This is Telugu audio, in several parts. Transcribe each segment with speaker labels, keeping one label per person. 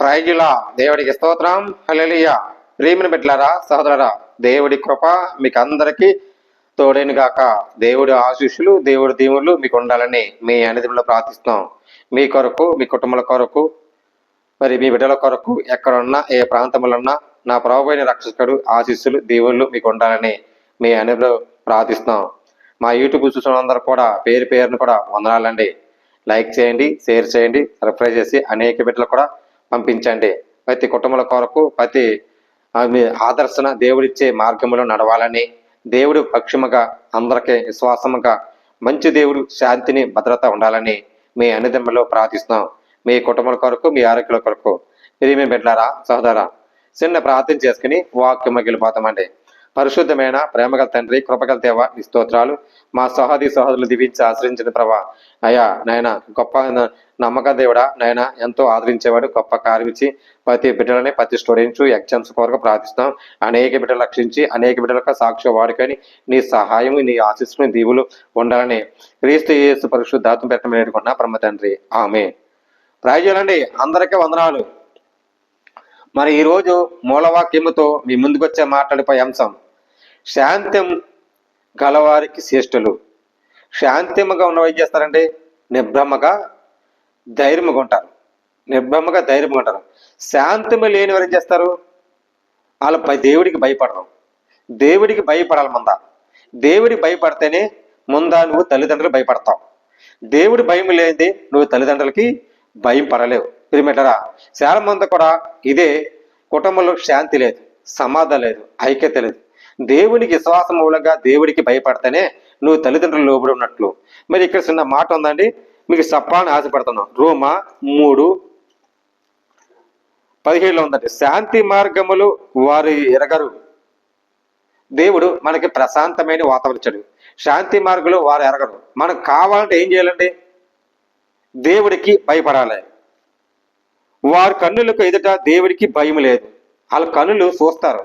Speaker 1: ప్రైజుల దేవుడికి స్తోత్రం. హలలియ ప్రేమిని బిడ్డలారా సహోదరరా దేవుడి కృప మీకు అందరికీ తోడైన గాక. దేవుడి ఆశీస్సులు దేవుడి దీవులు మీకు ఉండాలని మీ అనిదిలో ప్రార్థిస్తున్నాం. మీ కొరకు మీ కుటుంబాల కొరకు మరి మీ బిడ్డల కొరకు ఎక్కడున్నా ఏ ప్రాంతంలోన్నా నా ప్రభువైన రక్షకుడు ఆశీస్సులు దేవుళ్ళు మీకు ఉండాలని మీ అనిలో ప్రార్థిస్తున్నాం. మా యూట్యూబ్ చూసిన అందరూ కూడా పేరు పేరును కూడా వందనాలండి. లైక్ చేయండి షేర్ చేయండి సర్ప్రైజ్ చేసి అనేక బిడ్డలు కూడా పంపించండి. ప్రతి కుటుంబాల కొరకు ప్రతి మీ ఆదర్శన దేవుడిచ్చే మార్గంలో నడవాలని దేవుడు పక్షముగా అందరికీ విశ్వాసముగా మంచి దేవుడు శాంతిని భద్రత ఉండాలని మీ అన్నదమ్ములో ప్రార్థిస్తున్నాం. మీ కుటుంబాల కొరకు మీ ఆరోగ్యాల కొరకు. మీరు మీ బిడ్డారా సహోదరా చిన్న ప్రార్థన చేసుకుని వాక్యం మగిలిపోతామండి. పరిశుద్ధమైన ప్రేమగల తండ్రి కృపగల దేవ నీ స్తోత్రాలు మా సహోదరి సహోదరులు దీవించి ఆశ్రయించిన ప్రభా అయ్యా నాయన గొప్ప నమ్మక దేవుడా నాయన ఎంతో ఆదరించేవాడు గొప్ప కార్యమిచ్చి ప్రతి బిడ్డలని ప్రతి స్టూడెంట్స్ ఎగ్జామ్స్ కొరకు ప్రార్థిస్తాం అనేక బిడ్డలు రక్షించి అనేక బిడ్డలకు సాక్షి వాడుకొని నీ సహాయం నీ ఆశిస్సులు దీవులు ఉండాలని క్రీస్తు యేసు పరిశుద్ధాత్మ పెట్టమని బ్రహ్మ తండ్రి. ఆమె ప్రాయజులండి అందరికీ వందనాలు. మరి ఈరోజు మూలవాక్యముతో మీ ముందుకొచ్చే మాట్లాడిపోయే అంశం శాంతం గలవారికి శ్రేష్ఠులు. శాంతిముగా ఉన్నవి ఏం చేస్తారండి? నిబ్రహ్మగా ధైర్యంగా ఉంటారు నిర్భమ్మగా ధైర్యంగా ఉంటారు శాంతము లేని వారు ఏం చేస్తారు? వాళ్ళ దేవుడికి భయపడరు. దేవుడికి భయపడాలి ముందా. దేవుడికి భయపడితేనే ముందా నువ్వు తల్లిదండ్రులు భయపడతావు. దేవుడి భయం లేనిది నువ్వు తల్లిదండ్రులకి భయం పడలేవు. పిరిమెటరా చాలా మంది కూడా ఇదే కుటుంబంలో శాంతి లేదు సమాధానం లేదు ఐక్యత లేదు. దేవునికి విశ్వాసం మూలంగా దేవుడికి భయపడితేనే నువ్వు తల్లిదండ్రులు లోబడి ఉన్నట్లు. మరి ఇక్కడ చిన్న మాట ఉందండి. మీకు చెప్పాలని ఆశపడుతున్నాం. రోమా మూడు పదిహేడులో ఉందండి. శాంతి మార్గములు వారు ఎరగరు. దేవుడు మనకి ప్రశాంతమైన వాతావరణం శాంతి మార్గంలో వారు ఎరగరు. మనకు కావాలంటే ఏం చేయాలండి? దేవుడికి భయపడాలి. వారి కన్నులకు ఎదుట దేవుడికి భయం లేదు. వాళ్ళ కన్నులు చూస్తారు.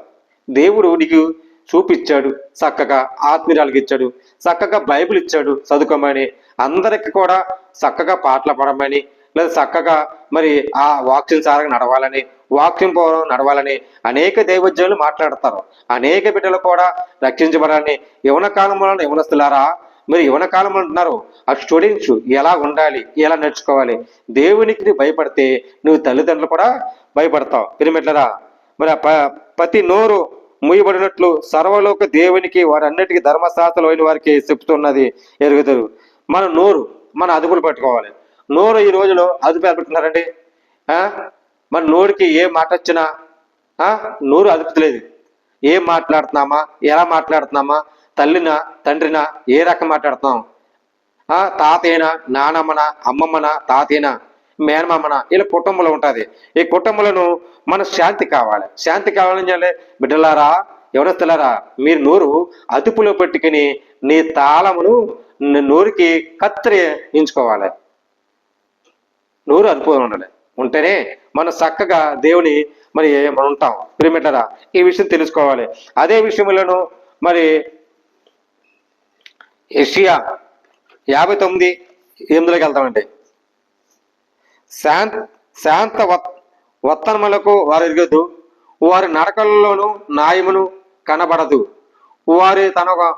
Speaker 1: దేవుడు నీకు చూపించాడు చక్కగా ఆత్మీయాలకు ఇచ్చాడు. చక్కగా బైబిల్ ఇచ్చాడు. చదువుకోమని అందరికి కూడా చక్కగా పాటలు పడమని లేదా చక్కగా మరి ఆ వాక్యం సారంగా నడవాలని వాక్యం పూర్వం నడవాలని అనేక దైవజ్ఞులు మాట్లాడతారు. అనేక బిడ్డలు కూడా రక్షించబడాలని యవన కాలంలో యవనస్తులారా మీరు యవన కాలం అంటున్నారు ఆ స్టూడెంట్స్ ఎలా ఉండాలి? ఎలా నేర్చుకోవాలి? దేవునికి భయపడితే నువ్వు తల్లిదండ్రులు కూడా భయపడతావు. పిరిమిట్లరా మరి ప- ప్రతి నోరు మూయబడినట్లు సర్వలోక దేవునికి వారన్నిటికీ ధర్మశాస్త్రం అయిన వారికి చెప్తున్నది ఎరుగుతారు మన నోరు మన అదుపులు పట్టుకోవాలి. నోరు ఈ రోజులో అదుపు ఏర్పడుతున్నారండి? మన నోరుకి ఏ మాట వచ్చినా ఆ? నోరు అదుపుతలేదు. ఏం మాట్లాడుతున్నామా? ఎలా మాట్లాడుతున్నామా? తల్లినా తండ్రినా ఏ రకం మాట్లాడుతున్నాం? తాతయ్యనా నానమ్మన అమ్మమ్మన తాతయ్యన మేనమామన ఇలా కుటుంబంలో ఉంటుంది. ఈ కుటుంబంలో మన శాంతి కావాలి. శాంతి కావాలని చెప్పి బిడ్డలారా తెల్లారా మీరు నోరు అదుపులో పెట్టుకుని నీ తాళమును నోరుకి కత్తిరి ఎంచుకోవాలి. నోరు అదుపులో ఉండాలి. ఉంటేనే మనం చక్కగా దేవుని మరి మనం ఉంటాం. ప్రిమిటరా ఈ విషయం తెలుసుకోవాలి. అదే విషయంలోను మరి ఏషియా యాభై తొమ్మిది ఎనిమిదిలోకి వెళ్తామండి. శాంత శాంత వత్ వత్తనములకు వారు ఎరగదు వారి నడకల్లోనూ న్యాయమును కనబడదు. వారి తన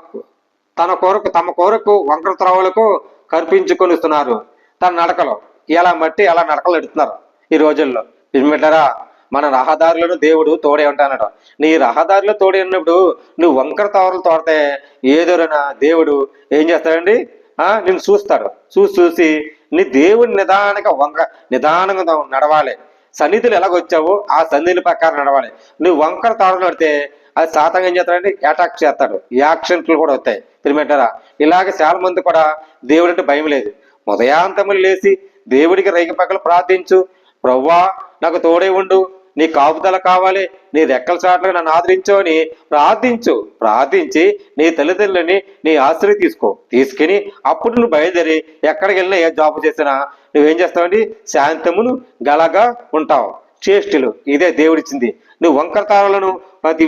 Speaker 1: తన కొరకు తమ కొరకు వంకర త్రోవలకు కల్పించుకొనిస్తున్నారు తన నడకలో. ఎలా మట్టి అలా నడకలు ఎడుతున్నారు ఈ రోజుల్లో. ఇమిటరా మన రహదారులను దేవుడు తోడే ఉంటానడు నీ రహదారిలో తోడే ఉన్నప్పుడు నువ్వు వంకర తోరలు తోడితే ఏదోరైనా దేవుడు ఏం చేస్తాడండి? ఆ నిన్ను చూస్తాడు. చూసి చూసి నీ దేవుడు నిదానంగా వంక నిదానంగా నడవాలి. సన్నిధులు ఎలాగొచ్చావు ఆ సన్నిధుల ప్రకారం నడవాలి. నువ్వు వంకర తాడు నడితే అది శాతంగా ఏం చేస్తాడంటే అటాక్ చేస్తాడు. యాక్షన్లు కూడా వస్తాయి తిరిమెట్టారా ఇలాగ చాలా మంది కూడా దేవుడు అంటే భయం లేదు. ఉదయాంతములు లేచి దేవుడికి రైకి పక్కల ప్రార్థించు. ప్రవ్వా నాకు తోడే ఉండు. నీ కాపుదల కావాలి. నీ రెక్కల చాట్లు నన్ను ఆదరించు అని ప్రార్థించు. ప్రార్థించి నీ తల్లిదండ్రులని నీ ఆశ్రయ తీసుకో. తీసుకుని అప్పుడు నువ్వు బయలుదేరి ఎక్కడికి వెళ్ళినా ఏ జాబ్ చేసినా నువ్వేం చేస్తావండి? శాంతమును గలగా ఉంటావు. చేష్టిలు ఇదే దేవుడిచ్చింది. నువ్వు వంకర తారలను ప్రతి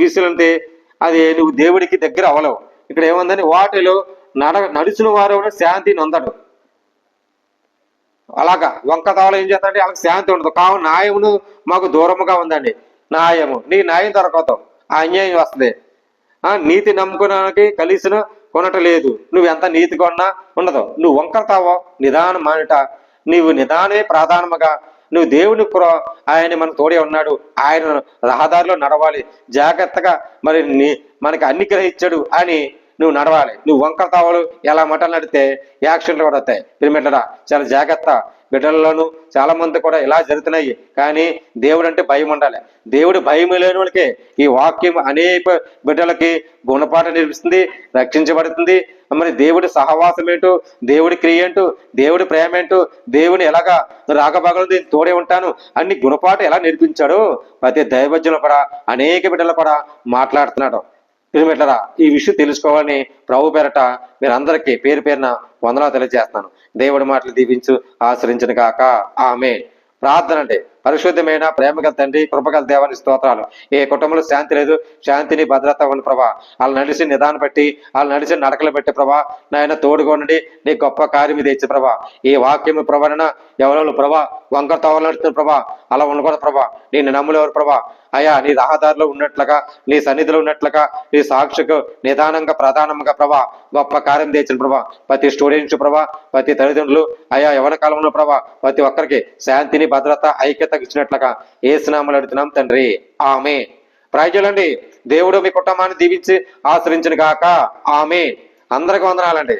Speaker 1: అది నువ్వు దేవుడికి దగ్గర అవ్వలేవు. ఇక్కడ ఏముందని? వాటిలో నడ నడుచుని వారు శాంతి నొందడు అలాగా వంక తవల ఏం చేస్తాడంటే వాళ్ళకి శాంతి ఉండదు. కావున న్యాయమును మాకు దూరముగా ఉందండి. న్యాయము. నీ న్యాయం దొరకదు. ఆ అన్యాయం వస్తుంది. ఆ నీతి నమ్ముకోవడానికి కలిసిన కొనట లేదు. నువ్వు ఎంత నీతి కొన్నా ఉండదు. నువ్వు వంకరతావో నిదానం మానట నీవు నిదానమే ప్రధానముగా నువ్వు దేవుని కృ ఆయన మన తోడే ఉన్నాడు. ఆయన రహదారిలో నడవాలి. జాగ్రత్తగా మరి నీ మనకి అన్ని గ్రహించాడు అని నువ్వు నడవాలి. నువ్వు వంకర తావలు ఎలా మటలు నడితే యాక్సిడెంట్లు కూడా వస్తాయి. పిరిమిట్లరా చాలా జాగ్రత్త. బిడ్డల్లోనూ చాలా మంది కూడా ఇలా జరుగుతున్నాయి. కానీ దేవుడు అంటే భయం ఉండాలి. దేవుడు భయం లేని వాళ్ళకి ఈ వాక్యం అనేక బిడ్డలకి గుణపాఠం నేర్పిస్తుంది రక్షించబడుతుంది. మరి దేవుడి సహవాసం ఏంటో దేవుడి క్రియ ఏంటో దేవుడి ప్రేమ ఏంటో దేవుని ఎలాగా రాగబాగలు నేను తోడే ఉంటాను అన్ని గుణపాఠం ఎలా నేర్పించాడో ప్రతి దైవజ్ఞులు కూడా అనేక బిడ్డలు కూడా మాట్లాడుతున్నాడు. పిరిమిట్లరా ఈ విషయం తెలుసుకోవాలని ప్రభు పేరట మీరందరికీ పేరు పేరున వందనాలు తెలియజేస్తున్నాను. దేవుడి మాటలు దీవించు ఆశ్రయించిన కాక ఆమె ప్రార్థన అంటే పరిశుద్ధమైన ప్రేమగల తండ్రి కృపగల దేవాని స్తోత్రాలు. ఏ కుటుంబంలో శాంతి లేదు శాంతిని భద్రత ఉన్న ప్రభా. వాళ్ళు నడిచి నిదానం పెట్టి వాళ్ళు నడిచి నడకలు పెట్టి ప్రభా. నాయన తోడుగా ఉండి నీ గొప్ప కార్యం ఇది ఇచ్చి ప్రభా. ఈ వాక్యము ప్రభాన ఎవరెవరు ప్రభా వంకర తవలు ప్రభా అలా ఉండకూడదు ప్రభా. నేను నమ్ములేవారు ప్రభా. అయ్యా నీ రహదారిలో ఉన్నట్లుగా నీ సన్నిధిలో ఉన్నట్లుగా నీ సాక్షికు నిదానంగా ప్రధానంగా ప్రభా గొప్ప కార్యం తెచ్చిన ప్రభా. ప్రతి స్టూడెంట్స్ ప్రభా ప్రతి తల్లిదండ్రులు అయా యవన కాలంలో ప్రభా ప్రతి ఒక్కరికి శాంతిని భద్రత ఐక్యత ఇచ్చినట్లుగా ఏ స్నామలు అడుగుతున్నాం తండ్రి. ఆమె ప్రజలండి దేవుడు మీ కుటుంబాన్ని దీవించి ఆశ్రయించిన గాక ఆమె అందరికి వందనాలండి.